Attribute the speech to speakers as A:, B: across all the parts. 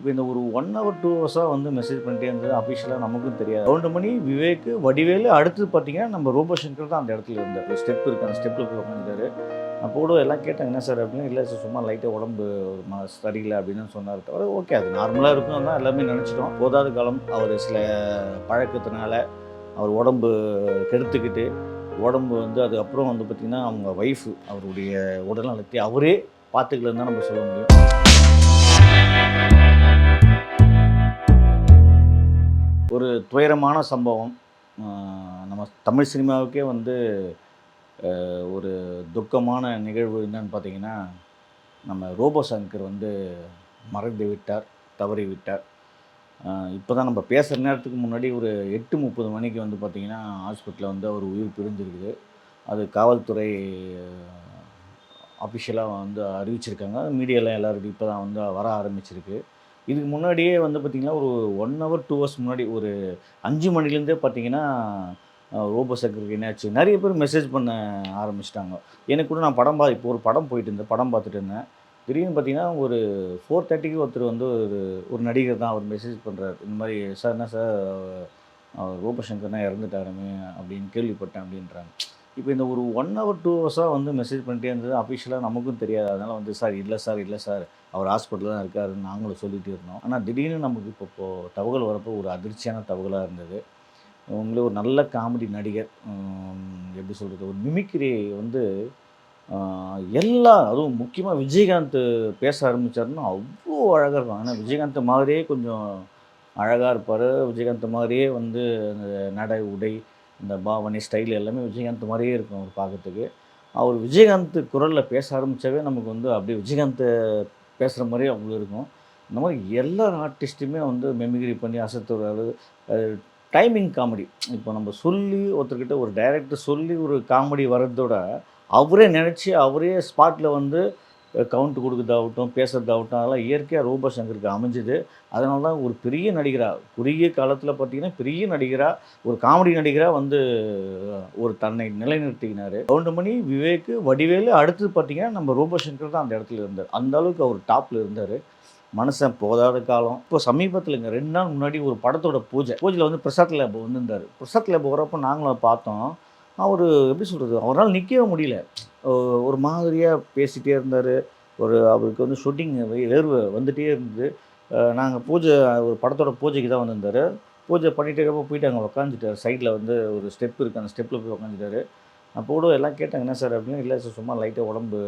A: இப்போ இந்த ஒரு ஒன் ஹவர் டூ ஹவர்ஸாக வந்து மெசேஜ் பண்ணிட்டே இருந்தது. அஃபிஷியலாக நமக்கும் தெரியாது. கவுண்டமணி விவேக் வடிவேலு அடுத்து பார்த்தீங்கன்னா நம்ம ரோபோ சங்கர் தான் அந்த இடத்துல இருந்தார். ஸ்டெப் இருக்கு அந்த ஸ்டெப்பில் போய் உட்காந்துட்டாரு அப்போ கூட எல்லாம் கேட்டாங்க என்ன சார் அப்படின்னு இல்லை சார் சும்மா லைட்டாக உடம்பு ம சரியில்லை அப்படின்னு சொன்னார் தவிர ஓகே அது நார்மலாக இருக்கும் தான் எல்லாமே நினச்சிட்டோம். போதாத காலம் அவர் சில பழக்கத்தினால அவர் உடம்பு கெடுத்துக்கிட்டு உடம்பு வந்து அதுக்கப்புறம் வந்து பார்த்திங்கன்னா அவங்க ஒய்ஃபு அவருடைய உடல்நலத்தை அவரே பார்த்துக்கலன்னு தான் நம்ம சொல்ல முடியும். ஒரு துயரமான சம்பவம். நம்ம தமிழ் சினிமாவுக்கே வந்து ஒரு துக்கமான நிகழ்வு என்னன்னு பார்த்தீங்கன்னா நம்ம ரோபோ சங்கர் வந்து மறந்து விட்டார் தவறி விட்டார். இப்போ தான் நம்ம பேசுகிற நேரத்துக்கு முன்னாடி ஒரு எட்டு முப்பது மணிக்கு வந்து பார்த்திங்கன்னா ஹாஸ்பிட்டலில் வந்து அவர் உயிர் பிரிஞ்சிருக்குது. அது காவல்துறை அஃபிஷியலாக வந்து அறிவிச்சிருக்காங்க. மீடியாவில் எல்லாருக்கும் இப்போ தான் வந்து வர ஆரம்பிச்சிருக்கு. இதுக்கு முன்னாடியே வந்து பார்த்திங்கன்னா ஒரு ஒன் ஹவர் டூ ஹவர்ஸ் முன்னாடி ஒரு அஞ்சு மணிலேருந்தே பார்த்தீங்கன்னா ரோபோ சக்கருக்கு என்னாச்சு. நிறைய பேர் மெசேஜ் பண்ண ஆரம்பிச்சிட்டாங்க. எனக்கு கூட நான் படம் பா இப்போ ஒரு படம் போயிட்டு இருந்தேன் படம் பார்த்துட்டு இருந்தேன். திடீர்னு பார்த்தீங்கன்னா ஒரு ஃபோர் தேர்ட்டிக்கு ஒருத்தர் வந்து ஒரு ஒரு நடிகர் தான் அவர் மெசேஜ் பண்ணுறாரு இந்த மாதிரி சார் என்ன சார் அவர் ரோபோ சங்கர்னா இறந்துட்டாருமே அப்படின்னு கேள்விப்பட்டேன் அப்படின்றாங்க. இப்போ இந்த ஒரு ஒன் ஹவர் டூ ஹவர்ஸாக வந்து மெசேஜ் பண்ணிட்டே இருந்தது. அஃபிஷியலாக நமக்கும் தெரியாது. அதனால் வந்து சார் இல்லை சார் இல்லை சார். அவர் ஹாஸ்பிட்டலில் தான் இருக்காருன்னு நாங்களும் சொல்லிட்டு இருந்தோம். ஆனால் திடீர்னு நமக்கு இப்போ இப்போது தகவல் வரப்போ ஒரு அதிர்ச்சியான தகவலாக இருந்தது. உங்களே ஒரு நல்ல காமெடி நடிகர் எப்படி சொல்கிறது ஒரு மிமிக்ரி வந்து எல்லா அதுவும் முக்கியமாக விஜயகாந்த் பேச ஆரம்பித்தாருன்னா அவ்வளோ அழகாக இருக்கும். ஆனால் விஜயகாந்த் மாதிரியே கொஞ்சம் அழகாக இருப்பார். விஜயகாந்த் மாதிரியே வந்து அந்த நடை உடை இந்த பாவனை ஸ்டைல் எல்லாமே விஜயகாந்த் மாதிரியே இருக்கும் அவர் பார்க்கறதுக்கு. அவர் விஜயகாந்த் குரலில் பேச ஆரம்பித்தாவே நமக்கு வந்து அப்படியே விஜயகாந்த் பேசுகிற மாதிரியே அவ்வளோ இருக்கும். இந்த மாதிரி எல்லா ஆர்டிஸ்ட்டுமே வந்து மெமிகிரி பண்ணி அசத்துறாரு டைமிங் காமெடி இப்போ நம்ம சொல்லி ஒருத்தர்கிட்ட ஒரு டைரக்டர் சொல்லி ஒரு காமெடி வர்றதோட அவரே நினச்சி அவரே ஸ்பாட்டில் வந்து கவுண்ட் கொடுக்குறதாகட்டும் பேசுறதாகட்டும் அதெல்லாம் இயற்கையாக ரூபா சங்கருக்கு அமைஞ்சுது. அதனால தான் ஒரு பெரிய நடிகராக குறுகிய காலத்தில் பார்த்தீங்கன்னா பெரிய நடிகராக ஒரு காமெடி நடிகராக வந்து ஒரு தன்னை நிலைநிறுத்திக்கினார். கவுண்டமணி விவேக் வடிவேலு அடுத்தது பார்த்திங்கன்னா நம்ம ரூபா சங்கர் தான் அந்த இடத்துல இருந்தார். அந்த அளவுக்கு அவர் டாப்பில் இருந்தார். மனுஷன் போதாத காலம். இப்போ சமீபத்தில் இங்கே ரெண்டு நாள் முன்னாடி ஒரு படத்தோட பூஜை. பூஜையில் வந்து பிரசாத் லேப் வந்திருந்தார். பிரசாத் லேப் வரப்போ நாங்களும் பார்த்தோம். அவர் எப்படி சொல்கிறது அவரால் நிற்கவே முடியல. ஒரு மாதிரியாக பேசிகிட்டே இருந்தார். ஒரு அவருக்கு வந்து ஷூட்டிங் வேர்வை வந்துகிட்டே இருந்தது. நாங்கள் பூஜை ஒரு படத்தோட பூஜைக்கு தான் வந்திருந்தார். பூஜை பண்ணிகிட்டே இருக்கப்போ போயிட்டு அங்கே உக்காந்துட்டார். சைடில் வந்து ஒரு ஸ்டெப் இருக்குது அந்த ஸ்டெப்பில் போய் உக்காந்துட்டாரு. அப்போ கூட எல்லாம் கேட்டாங்க என்ன சார் அப்படின்னு. இல்லை சார் சும்மா லைட்டாக உடம்பு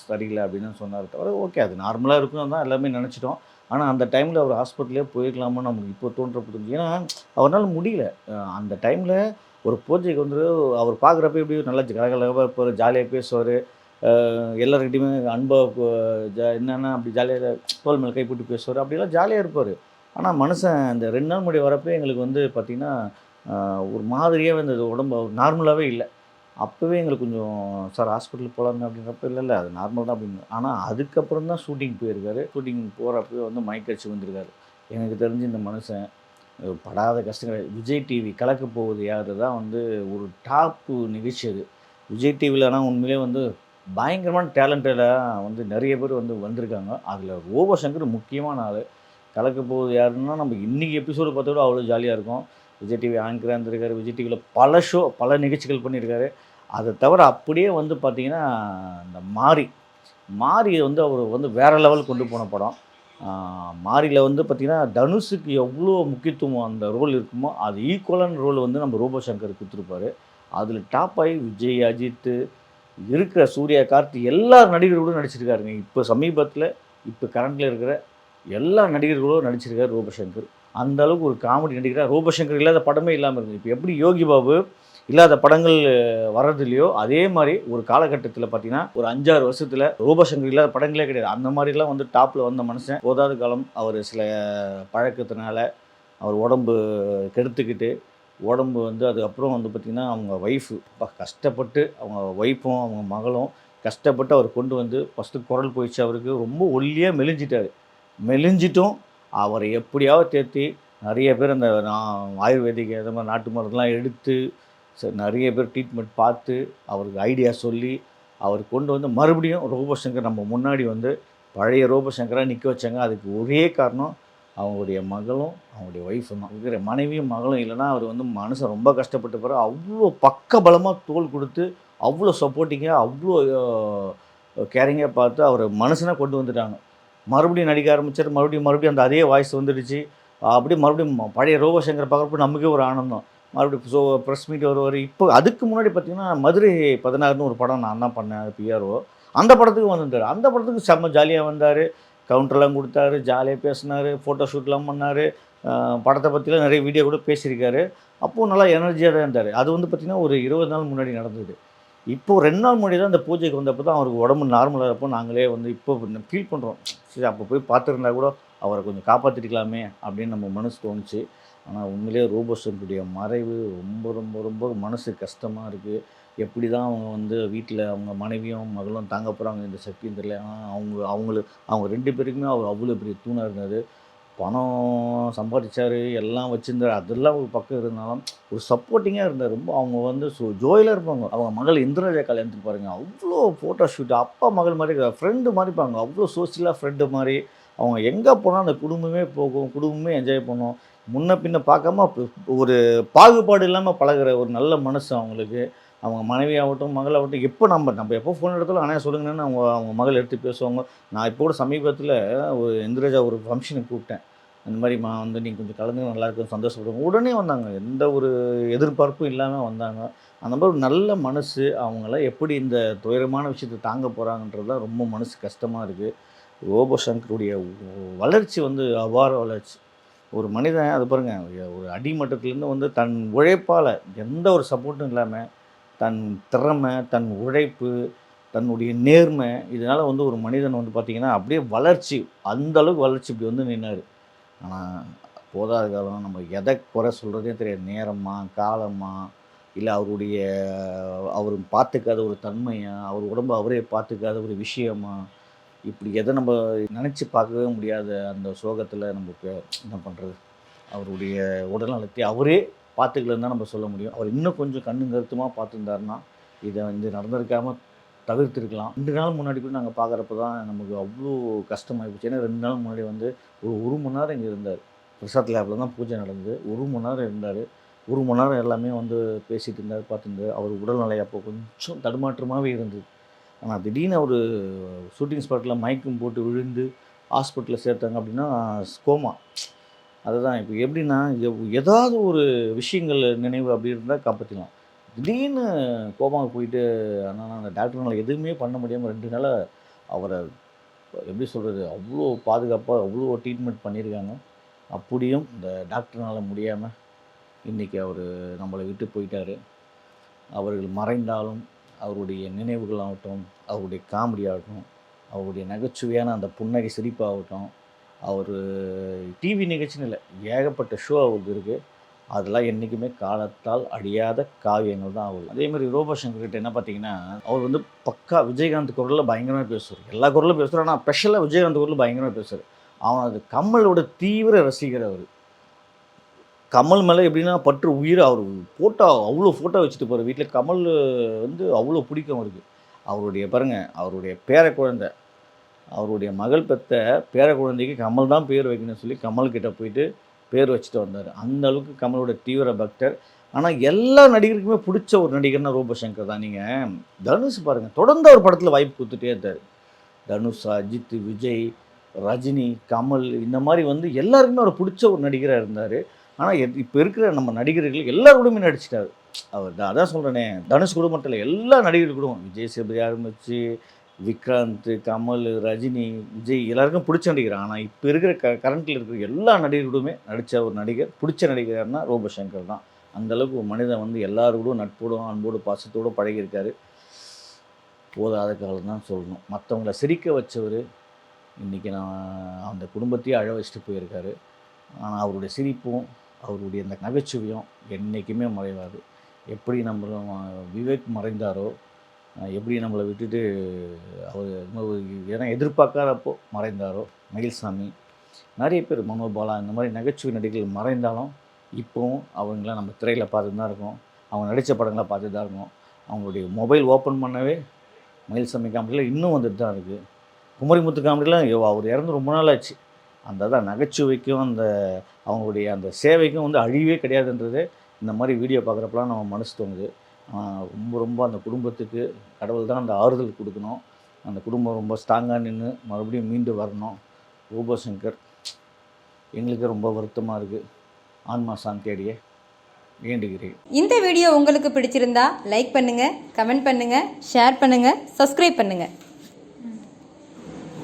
A: சரியில்லை அப்படின்னு சொன்னார் தவிர ஓகே அது நார்மலாக இருக்கும் தான் எல்லாமே நினச்சிட்டோம். ஆனால் அந்த டைமில் அவர் ஹாஸ்பிட்டலே போயிருக்கலாமோ நமக்கு இப்போ தோன்ற புரிஞ்சு ஏன்னா அவரால் முடியல. அந்த டைமில் ஒரு பூஜைக்கு வந்து அவர் பார்க்குறப்ப எப்படி நல்லா கலகலகமாக இருப்பார் ஜாலியாக பேசுவார். எல்லாருக்கிட்டையுமே அன்பாக ஜா என்னென்னா அப்படி ஜாலியாக தோல் மேலே கை போட்டு பேசுவார். அப்படிலாம் ஜாலியாக இருப்பார். ஆனால் மனுஷன் அந்த ரெண்டு நாள் முடி வரப்போ எங்களுக்கு வந்து பார்த்திங்கன்னா ஒரு மாதிரியாகவே இருந்தது. உடம்பு நார்மலாகவே இல்லை. அப்போவே எங்களுக்கு கொஞ்சம் சார் ஹாஸ்பிட்டல் போகலாமே அப்படின்றப்ப இல்லை இல்லை அது நார்மல் தான் அப்படின்னு. ஆனால் அதுக்கப்புறம் தான் ஷூட்டிங் போயிருக்காரு. ஷூட்டிங் போகிறப்பவே வந்து மயக்கடிச்சு வந்திருக்காரு எனக்கு தெரிஞ்சு இந்த மனுஷன் படாத கஷ்டங்கள். விஜய் டிவி கலக்க போவது யார் தான் வந்து ஒரு டாப்பு நிகழ்ச்சி அது. விஜய் டிவியில் ஆனால் உண்மையிலே வந்து பயங்கரமான டேலண்டடாக வந்து நிறைய பேர் வந்து வந்திருக்காங்க. அதில் ரோபோ சங்கர் முக்கியமான ஆள். கலக்க போவது யாருன்னா நம்ம இன்றைக்கி எபிசோடு பார்த்தா கூட அவ்வளோ ஜாலியாக இருக்கும். விஜய் டிவி ஆங்கராக இருந்திருக்காரு. விஜய் டிவியில் பல ஷோ பல நிகழ்ச்சிகள் பண்ணியிருக்காரு. அதை தவிர அப்படியே வந்து பார்த்திங்கன்னா இந்த மாரி மாரி வந்து அவர் வந்து வேறு லெவல் கொண்டு போன படம். மாரியில் வந்து பார்த்திங்கன்னா தனுஷுக்கு எவ்வளோ முக்கியத்துவம் அந்த ரோல் இருக்குமோ அது ஈக்குவலான ரோல் வந்து நம்ம ரூபா சங்கர் கொடுத்துருப்பாரு. அதில் டாப் ஆகி விஜய் அஜித்து இருக்கிற சூர்யா கார்த்தி எல்லா நடிகர்களும் நடிச்சிருக்காருங்க. இப்போ சமீபத்தில் இப்போ கரண்டில் இருக்கிற எல்லா நடிகர்களும் நடிச்சிருக்காரு ரூபசங்கர். அந்த அளவுக்கு ஒரு காமெடி நடிகராக ரூபசங்கர் இல்லாத படமே இல்லாமல் இருக்குது இப்போ எப்படி யோகி பாபு இல்லாத படங்கள் வர்றதுலையோ அதே மாதிரி ஒரு காலகட்டத்தில் பார்த்தீங்கன்னா ஒரு அஞ்சாறு வருஷத்தில் ரூபசங்கர் இல்லாத படங்களே கிடையாது. அந்த மாதிரிலாம் வந்து டாப்பில் வந்த மனுஷன். போதாத காலம் அவர் சில பழக்கத்தினால அவர் உடம்பு கெடுத்துக்கிட்டு உடம்பு வந்து அதுக்கப்புறம் வந்து பார்த்திங்கன்னா அவங்க ஒய்ஃபு கஷ்டப்பட்டு அவங்க ஒய்ஃபும் அவங்க மகளும் கஷ்டப்பட்டு அவர் கொண்டு வந்து ஃபஸ்ட்டு குரல் போயிடுச்சு அவருக்கு. ரொம்ப ஒல்லியாக மெலிஞ்சிட்டார். மெலிஞ்சிட்டும் அவரை எப்படியாவது தேர்த்தி நிறைய பேர் அந்த நான் ஆயுர்வேதிக் இந்த மாதிரி நாட்டு மருந்துலாம் எடுத்து சார் நிறைய பேர் ட்ரீட்மெண்ட் பார்த்து அவருக்கு ஐடியா சொல்லி அவர் கொண்டு வந்து மறுபடியும் ரோபசங்கர் நம்ம முன்னாடி வந்து பழைய ரோபோசங்கராக நிற்க வச்சாங்க. அதுக்கு ஒரே காரணம் அவங்களுடைய மகளும் அவங்களுடைய ஒய்ஃபும் தான். இருக்கிற மனைவியும் மகளும் இல்லைன்னா அவர் வந்து மனுஷன் ரொம்ப கஷ்டப்பட்டு பிறகு அவ்வளோ பக்கபலமாக தோல் கொடுத்து அவ்வளோ சப்போர்ட்டிங்காக அவ்வளோ கேரிங்காக பார்த்து அவர் மனுஷனாக கொண்டு வந்துட்டாங்க. மறுபடியும் நடிக்க ஆரம்பித்தார் மறுபடியும் மறுபடியும் அந்த அதே வாய்ஸ் வந்துடுச்சு. அப்படியே மறுபடியும் பழைய ரோபசங்கர் பார்க்குறப்ப நமக்கே ஒரு ஆனந்தம். மறுபடியும் ஸோ ப்ரெஸ் மீட் வருவார் இப்போ அதுக்கு முன்னாடி பார்த்தீங்கன்னா மதுரை பதினாறுன்னு ஒரு படம் நான் தான் பண்ணேன் பிஆர்ஓ அந்த படத்துக்கு வந்திருந்தார். அந்த படத்துக்கு செம்ம ஜாலியாக வந்தார். கவுண்டர்லாம் கொடுத்தாரு ஜாலியாக பேசினார் ஃபோட்டோ ஷூட்லாம் பண்ணார். படத்தை பற்றிலாம் நிறைய வீடியோ கூட பேசியிருக்காரு. அப்போது நல்லா எனர்ஜியாக தான் இருந்தார். அது வந்து பார்த்திங்கன்னா ஒரு இருபது நாள் முன்னாடி நடந்தது. இப்போ ரெண்டு நாள் முன்னாடி தான் அந்த பூஜைக்கு வந்தப்போ தான் அவருக்கு உடம்பு நார்மலாக இருப்போ நாங்களே வந்து இப்போ ஃபீல் பண்ணுறோம் சரி அப்போ போய் பார்த்துருந்தா கூட அவரை கொஞ்சம் காப்பாற்றிருக்கலாமே அப்படின்னு நம்ம மனசு தோணுச்சு. ஆனால் உண்மையிலே ரோபோசனுடைய மறைவு ரொம்ப ரொம்ப ரொம்ப மனசு கஷ்டமாக இருக்குது எப்படி தான் அவங்க வந்து வீட்டில் அவங்க மனைவியும் மகளும் தாங்க போகிறாங்க இந்த சக்தியும் தெரியல. ஆனால் அவங்க அவங்களுக்கு அவங்க ரெண்டு பேருக்குமே அவர் அவ்வளோ பெரிய தூணாக இருந்தார். பணம் சம்பாதிச்சார் எல்லாம் வச்சுருந்தார். அதெல்லாம் ஒரு பக்கம் இருந்தாலும் ஒரு சப்போர்ட்டிங்காக இருந்தார். ரொம்ப அவங்க வந்து ஸோ ஜோயிலாக இருப்பாங்க. அவங்க மகள் இந்திராஜா கல்யாணத்துக்கு பாருங்கள் அவ்வளோ ஃபோட்டோ ஷூட் அப்பா மகள் மாதிரி ஃப்ரெண்டு மாதிரி இருப்பாங்க அவ்வளோ சோசியலாக ஃப்ரெண்டு மாதிரி. அவங்க எங்கே போனால் அந்த குடும்பமே போகும். குடும்பமே என்ஜாய் பண்ணும். முன்ன பின்ன பார்க்காம ஒரு பாகுபாடு இல்லாமல் பழகுற ஒரு நல்ல மனசு அவங்களுக்கு. அவங்க மனைவியாகட்டும் மகளாகட்டும் எப்போ நம்ம நம்ம எப்போ ஃபோன் எடுத்தாலும் ஆனால் சொல்லுங்கன்னு அவங்க அவங்க மகள் எடுத்து பேசுவாங்க. நான் இப்போ கூட சமீபத்தில் ஒரு இந்திரஜா ஒரு ஃபங்க்ஷனுக்கு கூப்பிட்டேன். இந்த மாதிரி மா வந்து நீங்கள் கொஞ்சம் கலந்து நல்லா இருக்கும் உடனே வந்தாங்க. எந்த ஒரு எதிர்பார்ப்பும் இல்லாமல் வந்தாங்க. அந்த மாதிரி ஒரு நல்ல மனசு அவங்களாம் எப்படி இந்த துயரமான விஷயத்தை தாங்க போகிறாங்கன்றது தான் ரொம்ப மனசு கஷ்டமாக இருக்குது ரோபோ சங்கருடைய வளர்ச்சி வந்து அபார வளர்ச்சி. ஒரு மனிதன் அது பாருங்கள் ஒரு அடிமட்டத்துலேருந்து வந்து தன் உழைப்பால் எந்த ஒரு சப்போர்ட்டும் இல்லாமல் தன் திறமை தன் உழைப்பு தன்னுடைய நேர்மை இதனால் வந்து ஒரு மனிதன் வந்து பார்த்திங்கன்னா அப்படியே வளர்ச்சி அந்த அளவுக்கு வளர்ச்சி இப்படி வந்து நின்னார். ஆனால் போதாத காலம் நம்ம எதை குறை சொல்கிறதே தெரியாது. நேரமா காலமா இல்லை அவருடைய அவர் பார்த்துக்காத ஒரு தன்மையாக அவர் உடம்பு அவரே பார்த்துக்காத ஒரு விஷயமா இப்படி எதை நம்ம நினச்சி பார்க்கவே முடியாத அந்த சோகத்தில் நம்ம என்ன பண்ணுறது அவருடைய உடல்நலத்தை அவரே பார்த்துக்கலன்னு தான் நம்ம சொல்ல முடியும். அவர் இன்னும் கொஞ்சம் கண்ணு கருத்துமாக பார்த்துருந்தாருன்னா இதை வந்து நடந்திருக்காமல் தவிர்த்திருக்கலாம். ரெண்டு நாள் முன்னாடி கூட நாங்கள் பார்க்குறப்ப தான் நமக்கு அவ்வளோ கஷ்டமாகி போச்சு ஏன்னா ரெண்டு நாள் முன்னாடி வந்து ஒரு ஒரு மணி நேரம் இங்கே இருந்தார். பிரசாத் லேபில் தான் பூஜை நடந்தது. ஒரு மணி நேரம் இருந்தார். ஒரு மணி நேரம் எல்லாமே வந்து பேசிகிட்டு இருந்தார் பார்த்துருந்தார். அவர் உடல்நிலை அப்போ கொஞ்சம் தடுமாற்றமாகவே இருந்தது. ஆனால் திடீர்னு அவர் ஷூட்டிங் ஸ்பாட்டில் மயக்கம் போட்டு விழுந்து ஹாஸ்பிட்டலில் சேர்த்தாங்க அப்படின்னா கோமா அதுதான் இப்போ எப்படின்னா ஏதாவது ஒரு விஷயங்கள் நினைவு அப்படி இருந்தால் காப்பாற்றிக்கலாம் திடீர்னு கோமாவுக்கு போயிட்டு ஆனால் அந்த டாக்டர்னால் எதுவுமே பண்ண முடியாமல் ரெண்டு நாளாக அவரை எப்படி சொல்கிறது அவ்வளோ பாதுகாப்பாக அவ்வளோ ட்ரீட்மெண்ட் பண்ணியிருக்காங்க. அப்படியும் இந்த டாக்டர்னால முடியாமல் இன்றைக்கி அவர் நம்மளை விட்டு போயிட்டார். அவர்கள் மறைந்தாலும் அவருடைய நினைவுகளாகட்டும் அவருடைய காமெடி ஆகட்டும் அவருடைய நகைச்சுவையான அந்த புன்னகை சிரிப்பாகட்டும் அவர் டிவி நிகழ்ச்சின்னு இல்லை ஏகப்பட்ட ஷோ அவருக்கு இருக்குது அதெல்லாம் என்றைக்குமே காலத்தால் அழியாத காவியங்கள் தான் அவர். அதே மாதிரி ரோபோசங்கர் என்ன பார்த்தீங்கன்னா அவர் வந்து பக்கா விஜயகாந்த் குரலில் பயங்கரமாக பேசுவார். எல்லா குரலும் பேசுவார் ஆனால் ஸ்பெஷலாக விஜயகாந்த் குரலில் பயங்கரமாக பேசுவார். அவன் அது கமலோட தீவிர ரசிகர் அவர். கமல் மேலே எப்படின்னா பற்று உயிர் அவர் ஃபோட்டோ அவ்வளோ ஃபோட்டோ வச்சுட்டு போகிற வீட்டில் கமல் வந்து அவ்வளோ பிடிக்கும் அவருக்கு. அவருடைய பாருங்க அவருடைய பேர குழந்தை. அவருடைய மகள் பெத்த பேர குழந்தைக்கு கமல் தான் பேர் வைக்கணும்னு சொல்லி கமல் கிட்ட போயிட்டு பேர் வச்சுட்டு வந்தார். அந்த அளவுக்கு கமலோட தீவிர பக்தர். ஆனால் எல்லா நடிகருக்குமே பிடிச்ச ஒரு நடிகர்னா ரூபசங்கர் தான். நீங்கள் தனுஷ் பாருங்கள் தொடர்ந்து அவர் படத்தில் வாய்ப்பு கொடுத்துட்டே இருந்தார். தனுஷ் அஜித் விஜய் ரஜினி கமல் இந்த மாதிரி வந்து எல்லாருக்குமே அவர் பிடிச்ச ஒரு நடிகராக இருந்தார். ஆனால் இப்போ இருக்கிற நம்ம நடிகர்கள் எல்லாரோடுமே நடிச்சிட்டாரு. அவர் தான் அதான் சொல்கிறேனே தனுஷ் கூட மட்டும் இல்லை எல்லா நடிகர்கள் கூட விஜய் சேதுபதி ஆரம்பித்து விக்ராந்த் கமல் ரஜினி விஜய் எல்லாருக்கும் பிடிச்ச நடிகர். ஆனால் இப்போ இருக்கிற க கரண்ட்டில் இருக்கிற எல்லா நடிகர்களுமே நடித்த ஒரு நடிகர் பிடிச்ச நடிகர்னா ரோபசங்கர் தான். அந்த அளவுக்கு ஒரு மனிதன் வந்து எல்லாரோடும் நட்போடும் அன்போடு பாசத்தோடு பழகியிருக்காரு. போதாத காலம் தான் சொல்லணும். மற்றவங்கள சிரிக்க வச்சவர் இன்றைக்கி நான் அந்த குடும்பத்தையே அழ வச்சுட்டு போயிருக்காரு. ஆனால் அவருடைய சிரிப்பும் அவருடைய அந்த நகைச்சுவையும் என்றைக்குமே மறைவாது. எப்படி நம்ம விவேக் மறைந்தாரோ எப்படி நம்மளை விட்டுட்டு அவர் ஏன்னா எதிர்பார்க்காதப்போ மறைந்தாரோ மயில்சாமி நிறைய பேர் மனோபாலா இந்த மாதிரி நகைச்சுவை நடிகர்கள் மறைந்தாலும் இப்போவும் அவங்கள நம்ம திரையில் பார்த்துட்டு தான் இருக்கோம். அவங்க நடித்த படங்களை பார்த்துட்டு தான் இருக்கோம். அவங்களுடைய மொபைல் ஓப்பன் பண்ணவே மயில்சாமி காமெடியில் இன்னும் வந்துட்டு தான் இருக்குது குமரிமுத்து காமெடியில் அவர் இறந்து ரொம்ப நாள் ஆச்சு. அந்த தான் நகைச்சுவைக்கும் அந்த அவங்களுடைய அந்த சேவைக்கும் வந்து அழிவே கிடையாதுன்றது இந்த மாதிரி வீடியோ பார்க்குறப்பலாம் நம்ம மனசு தோணுது. ரொம்ப ரொம்ப அந்த குடும்பத்துக்கு கடவுள் தான் அந்த ஆறுதல் கொடுக்கணும். அந்த குடும்பம் ரொம்ப ஸ்ட்ராங்காக நின்று மறுபடியும் மீண்டு வரணும். ரூபசங்கர் எங்களுக்கு ரொம்ப வருத்தமாக இருக்குது ஆன்மா சாந்தியடியை வேண்டுகிறேன்.
B: இந்த வீடியோ உங்களுக்கு பிடிச்சிருந்தா லைக் பண்ணுங்கள் கமெண்ட் பண்ணுங்கள் ஷேர் பண்ணுங்கள் சப்ஸ்கிரைப் பண்ணுங்கள்